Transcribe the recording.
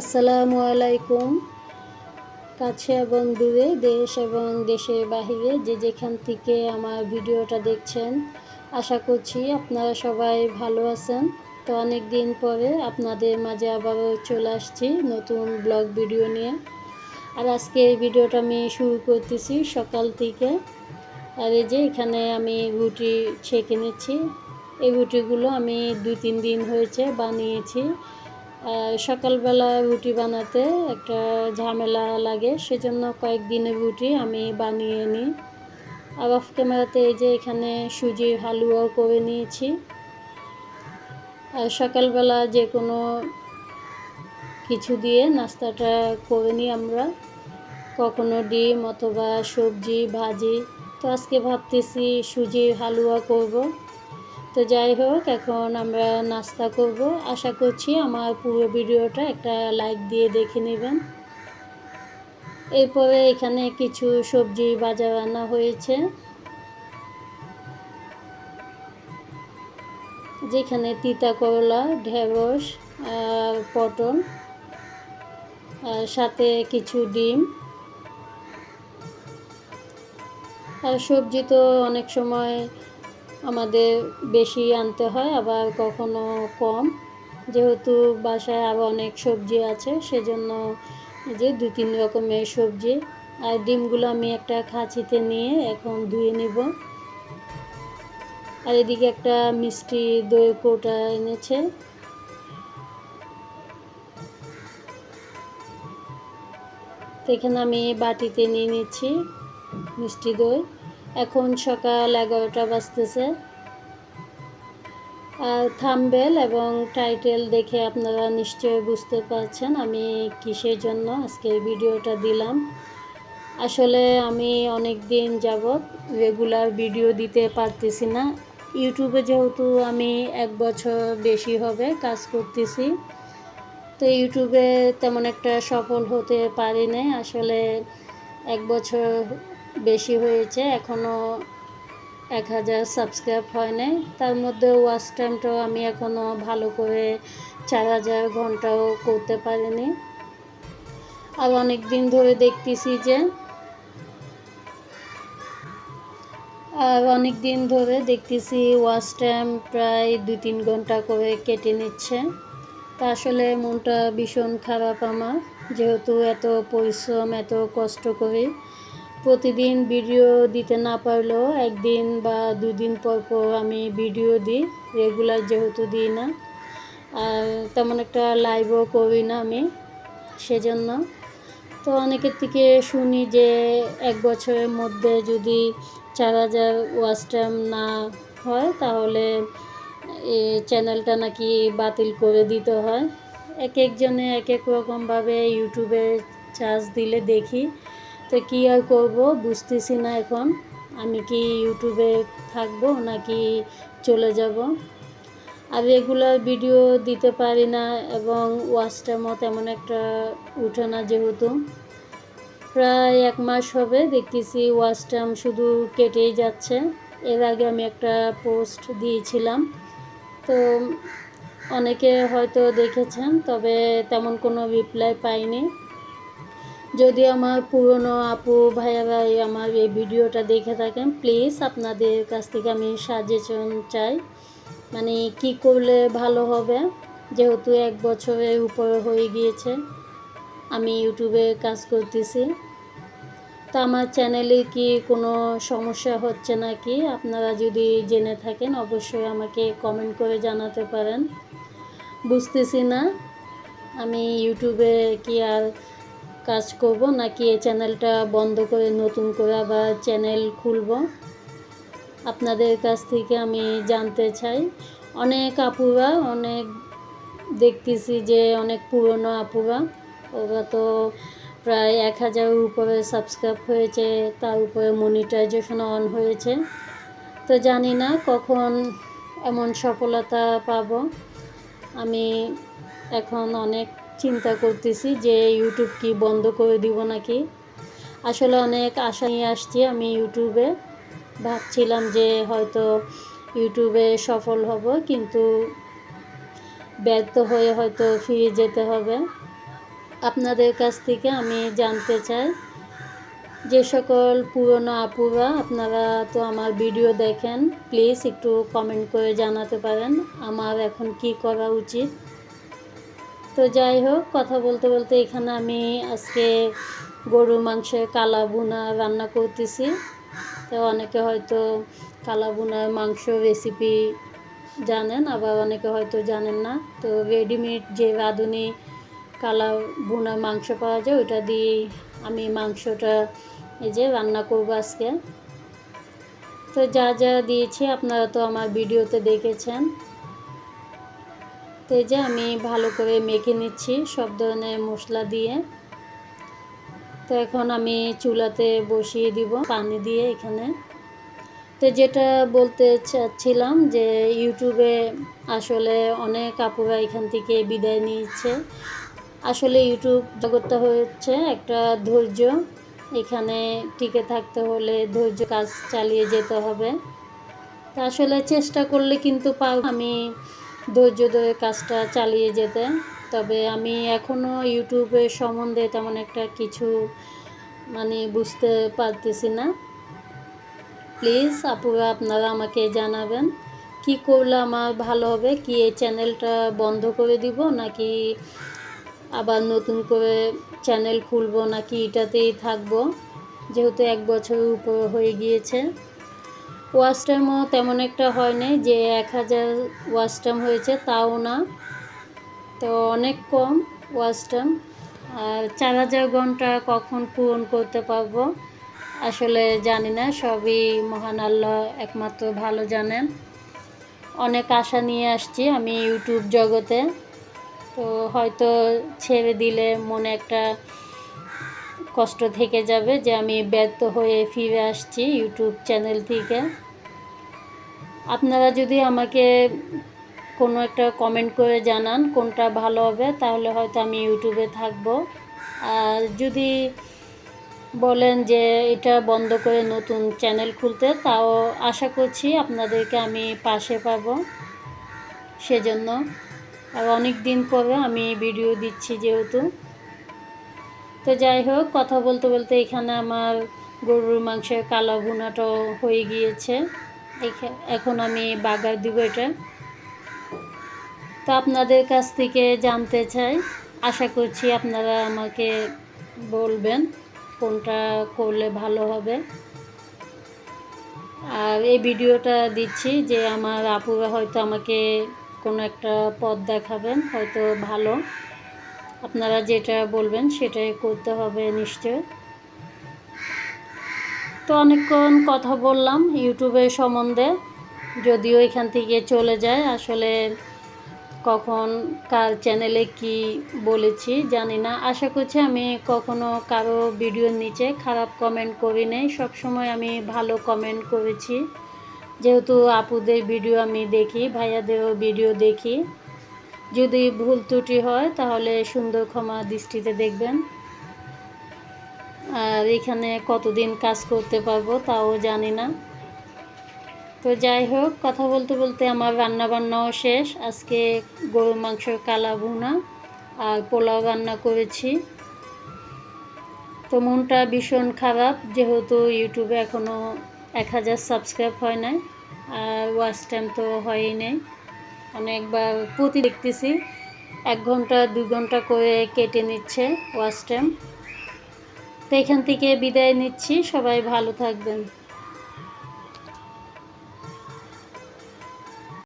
আসসালামু আলাইকুম। কাছে এবং দূরে, দেশ এবং দেশের বাহিরে যে যেখান থেকে আমার ভিডিওটা দেখছেন, আশা করছি আপনারা সবাই ভালো আছেন। তো অনেক দিন পরে আপনাদের মাঝে আবারও চলে আসছি নতুন ব্লগ ভিডিও নিয়ে। আর আজকে এই ভিডিওটা আমি শুরু করতেছি সকাল থেকে। আর এই যে এখানে আমি রুটি ছেঁকে নিচ্ছি। এই রুটিগুলো আমি দুই তিন দিন হয়েছে বানিয়েছি। সকালবেলা রুটি বানাতে একটা ঝামেলা লাগে, সেজন্য কয়েকদিনের রুটি আমি বানিয়ে নিই। আর অফ ক্যামেরাতে এই যে এখানে সুজির হালুয়াও করে নিয়েছি। আর সকালবেলা যে কোনো কিছু দিয়ে নাস্তাটা করে নিই আমরা। কখনো ডিম অথবা সবজি, ভাজি। তো আজকে ভাবতেছি সুজির হালুয়া করব। তো যাই হোক, এখন আমরা নাস্তা করব। আশা করছি আমার পুরো ভিডিওটা একটা লাইক দিয়ে দেখে নেবেন। এরপরে এখানে কিছু সবজি বাজার আনা হয়েছে। যেখানে তিতা করলা, ঢেঁড়স পটল, আর সাথে কিছু ডিম। আর সবজি তো অনেক সময় আমাদের বেশি আনতে হয়, আবার কখনো কম। যেহেতু বাসায় আরও অনেক সবজি আছে, সেজন্য যে দু তিন রকমের সবজি। আর ডিমগুলো আমি একটা খাঁচিতে নিয়ে এখন ধুয়ে নিব। আর এদিকে একটা মিষ্টি দই কৌটা এনেছে। তো এখানে আমি বাটিতে নিয়ে নিচ্ছি মিষ্টি দই। এখন সকাল এগারোটা বাজতেছে। আর থামবেল এবং টাইটেল দেখে আপনারা নিশ্চয়ই বুঝতে পারছেন আমি কিসের জন্য আজকে ভিডিওটা দিলাম। আসলে আমি অনেক দিন যাবৎ রেগুলার ভিডিও দিতে পারতেছি না। ইউটিউবে যেহেতু আমি এক বছর বেশি হবে কাজ করতেছি, তো ইউটিউবে তেমন একটা সফল হতে পারি নাই। আসলে এক বছর বেশি হয়েছে এখনও এক হাজার সাবস্ক্রাইব হয় নাই তার মধ্যে ওয়াচ টাইমটাও আমি এখনও ভালো করে চার হাজার ঘন্টাও করতে পারিনি। আর অনেক দিন ধরে দেখতেছি যে, আর অনেক দিন ধরে দেখতেছি ওয়াচ টাইম প্রায় দুই তিন ঘণ্টা করে কেটে নিচ্ছে। তা আসলে মনটা ভীষণ খারাপ আমার, যেহেতু এত পরিশ্রম, এত কষ্ট করি প্রতিদিন ভিডিও দিতে না পারলেও একদিন বা দুদিন পর পর আমি ভিডিও দিই। রেগুলার যেহেতু দিই না। আর তেমন একটা লাইভও করি না আমি সেজন্য। তো অনেকের থেকে শুনি যে এক বছরের মধ্যে যদি চার হাজার ওয়াচ না হয় তাহলে চ্যানেলটা নাকি বাতিল করে দিতে হয়। এক একজনে এক এক রকমভাবে ইউটিউবে চার্জ দিলে দেখি। তো কী আর করব বুঝতেছি না এখন। আমি কি ইউটিউবে থাকব নাকি চলে যাব। আর রেগুলার ভিডিও দিতে পারি না এবং ওয়াচটা মত এমন একটা উঠে না যেহেতু। প্রায় এক মাস হবে দেখতেছি ওয়াচ টাইম শুধু কেটেই যাচ্ছে। এর আগে আমি একটা পোস্ট দিয়েছিলাম। তো অনেকে হয়তো দেখেছেন, তবে তেমন কোনো রিপ্লাই পাইনি। যদি আমার পুরনো আপু, ভাইয়া, ভাই আমার এই ভিডিওটা দেখে থাকেন প্লিজ আপনাদের কাছ থেকে আমি সাজেশন চাই। মানে কি করলে ভালো হবে? যেহেতু এক বছরের উপরে হয়ে গিয়েছে, আমি ইউটিউবে কাজ করতেছি। তো আমার চ্যানেলে কি কোনো সমস্যা হচ্ছে নাকি? আপনারা যদি জেনে থাকেন, অবশ্যই আমাকে কমেন্ট করে জানাতে পারেন। বুঝতেছি না, আমি ইউটিউবে কি আর কাজ করব, নাকি এই চ্যানেলটা বন্ধ করে, নতুন করে আবার চ্যানেল খুলব? আপনাদের কাছ থেকে আমি জানতে চাই। অনেক আপুরা, অনেক দেখতেছি যে অনেক পুরনো আপুরা। ওরা তো প্রায় এক হাজারের উপরে সাবস্ক্রাইব হয়েছে, তার উপরে মনিটাইজেশন অন হয়েছে। তো জানি না কখন এমন সফলতা পাব। আমি এখন অনেক চিন্তা করতেছি যে ইউটিউব কি বন্ধ করে দিব নাকি? আসলে অনেক আশা নিয়ে আসছি আমি ইউটিউবে ভাবছিলাম যে হয়তো ইউটিউবে সফল হব, কিন্তু ব্যর্থ হয়ে হয়তো ফিরে যেতে হবে। আপনাদের কাছ থেকে আমি জানতে চাই, যে সকল পুরনো আপুরা, আপনারা তো আমার ভিডিও দেখেন, প্লিজ একটু কমেন্ট করে জানাতে পারেন, আমার এখন কি করা উচিত? তো যাই হোক, কথা বলতে বলতে এখানে আমি আজকে গরু মাংসের কালা বুনা রান্না করতেছি। তো অনেকে হয়তো কালা বুনার মাংস রেসিপি জানেন, আবার অনেকে হয়তো জানেন না। তো রেডিমেড যে রাঁধুনি কালা বুনা মাংস পাওয়া যায়, ওইটা দিয়ে আমি মাংসটা এই যে রান্না করব আজকে। তো যা যা দিয়েছি আপনারা তো আমার ভিডিওতে দেখেছেন। তো এই যে আমি ভালো করে মেখে নিচ্ছি সব ধরনের মশলা দিয়ে। তো এখন আমি চুলাতে বসিয়ে দিব পানি দিয়ে এখানে। তো যেটা বলতে চাচ্ছিলাম যে ইউটিউবে আসলে অনেক আপুরা এখান থেকে বিদায় নিচ্ছে আসলে ইউটিউব জগৎটা হচ্ছে একটা ধৈর্য। এখানে টিকে থাকতে হলে ধৈর্য কাজ চালিয়ে যেতে হবে। তা আসলে চেষ্টা করলে কিন্তু পার আমি ধৈর্য ধরে কাজটা চালিয়ে যেতে। তবে আমি এখনও ইউটিউবের সম্বন্ধে তেমন একটা কিছু মানে বুঝতে পারতেছি না। প্লিজ আপুরা আপনারা আমাকে জানাবেন কি করলে আমার ভালো হবে? কি এই চ্যানেলটা বন্ধ করে দিব নাকি আবার নতুন করে চ্যানেল খুলবো নাকি এটাতেই থাকব? যেহেতু এক বছরের উপর হয়ে গিয়েছে। টাইমও তেমন একটা হয়নি যে এক হাজার ওয়াচ টাইম হয়েছে, তাও না। তো অনেক কম ওয়াচ টাইম আর চার হাজার ঘণ্টা কখন পূরণ করতে পারব আসলে জানি না, সবই মহান আল্লাহ একমাত্র ভালো জানেন। অনেক আশা নিয়ে আসছি আমি ইউটিউব জগতে। তো হয়তো ছেড়ে দিলে মনে একটা কষ্ট থেকে যাবে যে আমি ব্যর্থ হয়ে ফিরে আসছি ইউটিউব চ্যানেল থেকে। আপনারা যদি আমাকে কোনো একটা কমেন্ট করে জানান কোনটা ভালো হবে, তাহলে হয়তো আমি ইউটিউবে থাকব। আর যদি বলেন যে এটা বন্ধ করে নতুন চ্যানেল খুলতে, তাও আশা করছি আপনাদেরকে আমি পাশে পাব সেজন্য। আর অনেক দিন পরে আমি ভিডিও দিচ্ছি যেহেতু। তো যাই হোক, কথা বলতে বলতে এখানে আমার গরুর মাংসের কালো ভুনাটাও হয়ে গিয়েছে। এখন আমি বাগার দিব এটা। তো আপনাদের কাছ থেকে জানতে চাই, আশা করছি আপনারা আমাকে বলবেন কোনটা করলে ভালো হবে। আর এই ভিডিওটা দিচ্ছি যে আমার আপুরা হয়তো আমাকে কোনো একটা পথ দেখাবেন, হয়তো ভালো। আপনারা যেটা বলবেন সেটাই করতে হবে নিশ্চয়। তো অনেকক্ষণ কথা বললাম ইউটিউবের সম্বন্ধে, যদিও এখান থেকে চলে যায়। আসলে কখন কার চ্যানেলে কি বলেছি জানি না। আশা করছি আমি কখনো কারও ভিডিওর নিচে খারাপ কমেন্ট করি নাই। সবসময় আমি ভালো কমেন্ট করেছি। যেহেতু আপুদের ভিডিও আমি দেখি, ভাইয়াদেরও ভিডিও দেখি। যদি ভুল ত্রুটি হয়, তাহলে সুন্দর ক্ষমা দৃষ্টিতে দেখবেন। আর এখানে কতদিন কাজ করতে পারব তাও জানি না। তো যাই হোক, কথা বলতে বলতে আমার রান্না বান্নাও শেষ। আজকে গরুর মাংসের কালা ভুনা আর পোলাও রান্না করেছি। তো মনটা ভীষণ খারাপ, যেহেতু ইউটিউবে এখনও এক হাজার সাবস্ক্রাইব হয় নাই, আর ওয়াচ টাইম তো হয়ই নেই। অনেকবার প্রতি দেখতেছি। এক ঘণ্টা, দুই ঘণ্টা করে কেটে নিচ্ছে ওয়াশ টাইম। তো এখান থেকে বিদায় নিচ্ছি। সবাই ভালো থাকবেন।